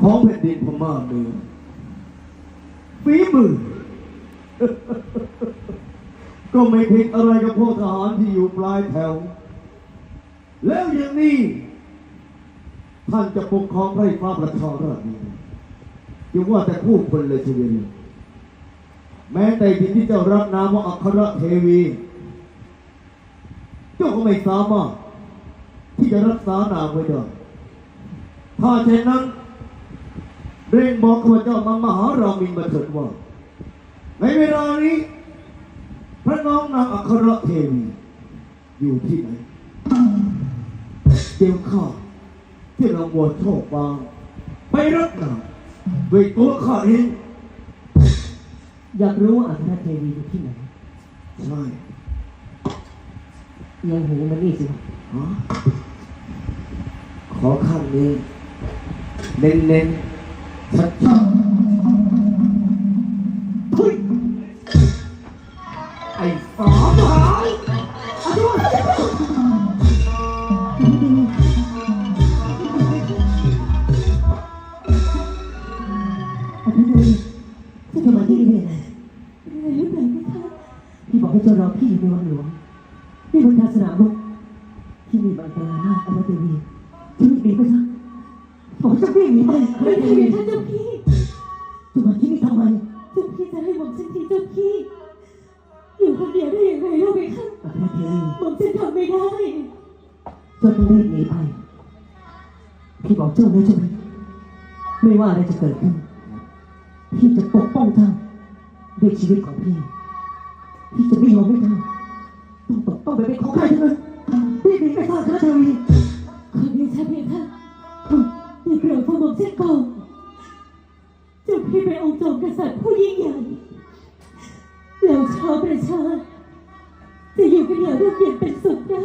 ของแผ่นดินพม่าเหนือฝีมือ ก็ไม่ผิดอะไรกับพวกทหารที่อยู่ปลายแถว แล้วอย่างนี้ ท่านจะปกครองไพร่ฟ้าประชาราชนี้ยังว่าแต่ผู้คนเลยทีเดียวแม้แต่ที่ที่เจ้ารับนามว่าอัครเทวี เจ้าก็ไม่สามารถที่จะรักษานามไว้ได้ถ้าเช่นนั้น เร่งบอกข้าพเจ้ามังมหารามินมาเถิดว่า ในเวลานี้ พระน้องนางอัครเทวีอยู่ที่ไหนเจียวข้าที่เราบวชโชคบางไปรับนางด้วยตัวข้าเองอยากรู้ว่าอัครเทวีอยู่ที่ไหนใช่เอียงหูมันนี่สิวะฮะขอข้างนี้เน้นเน้นๆชัดชัดๆ เฮ้ยไอ้สามหายอาด้วยอัครทวีที่จะมาที่นี่เนี่ยพี่บอกให้เจ้ารอพี่อยู่ในวังหลวง บอกจะวิ่งหนีไปอัครไม่ดีท่านเจ้าพี่จะมาที่นี่ทำไมเจ้าพี่จะให้หม่อมฉันทีเจ้าพี่ อยู่คนเดียวได้ยังไงเล่าไปค่ะอัครเทวีหม่อมฉันทำไม่ได้เจ้าต้องรีบหนีไป พี่บอกเจ้าเลยใช่ไหมไม่ว่าอะไรจะเกิดขึ้น พี่จะปกป้องเจ้าด้วยชีวิตของพี่ พี่จะไม่ยอมให้เจ้าต้องตกต้องไปเป็นของใครทั้งนั้นรีบหนีไปซะครเทวี จอมกษัตริย์ผู้ยิ่งใหญ่แล้วชาวประชาจะอยู่กันอย่างร่มเย็นเป็นสุขได้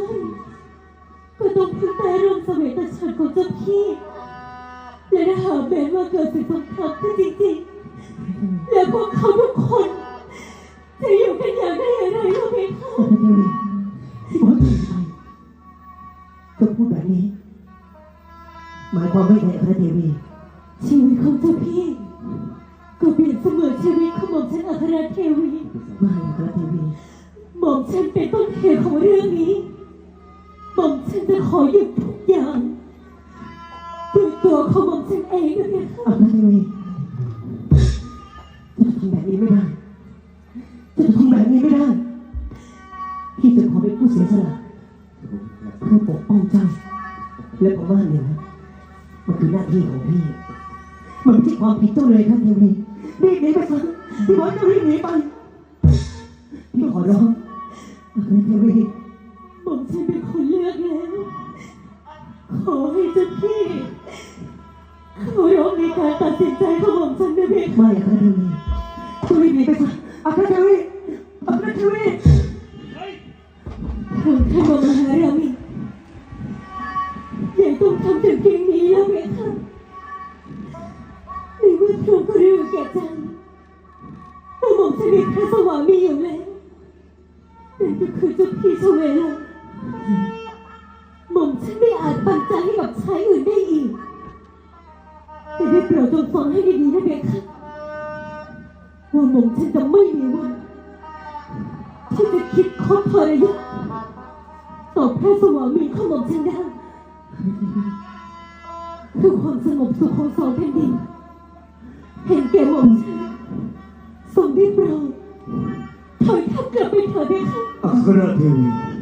ก็ต้องพึ่งแต่ร่มเสวยตฉันของเจ้าพี่และถ้าหากแม้ว่าเกิดศึกสงครามขึ้นจริงๆและพวกเขาทุกคน จะอยู่กันอย่างได้อย่างไรรู้ไหมคะครเทวีที่บอกให้หนีไปเจ้าพูดแบบนี้ หมายความว่าไงครเทวีชีวิตของเจ้าพี่ ก็เปรียบเสมือนชีวิตของหม่อมฉันอัครเทวีว่าไงครเทวีหม่อมฉันเป็นต้นเหตุของเรื่องนี้หม่อมฉันจะขอหยุดทุกอย่างด้วยตัวของหม่อมฉันเองด้วยนะคะอัครเทวีเจะทำแบบนี้ไม่ได้เจะทำแบบนี้ไม่ได้พี่จะขอเป็นผู้เสียสละเพื่อปกป้องเจ้าและผมว่าเนี่ยนะมันคือหน้าที่ของพี่ มันไม่ใช่ความผิดเจ้าเลยครับเทวี รีบหนีไปซะพี่บอกให้เจ้ารีบหนีไปพี่ขอร้องอัครเทวีหม่อมฉันเป็นคนเลือกแล้ว ขอให้เจ้าพี่เคารพในการตัดสินใจของหม่อมฉันด้วยเพคะไม่อัครเทวีเจ้ารีบหนีไปซะอัครเทวีอัครเทวีถึงท่านมหารามิอย่า ในเมื่อพระก็รู้แก่ใจว่าหม่อมฉันมีพระสวามีอยู่แล้วนั่ก็คือเจ้าพี่ชเวลาหม่อมฉันไม่อาจปันใจให้กับชายอื่นได้อีก แต่ได้โปรดจงฟังให้ดีๆนะเพคะว่าหม่อมฉันจะไม่มีวันที่จะคิดคดทรยศต่อพระสวามีของหม่อมฉันได้เพื่อความสงบสุขของสองแผ่นดิน เห็นแก่หม่อมฉันทรงได้โปรดถอยทัพกลับไปเถิดเพคะอัครเทวี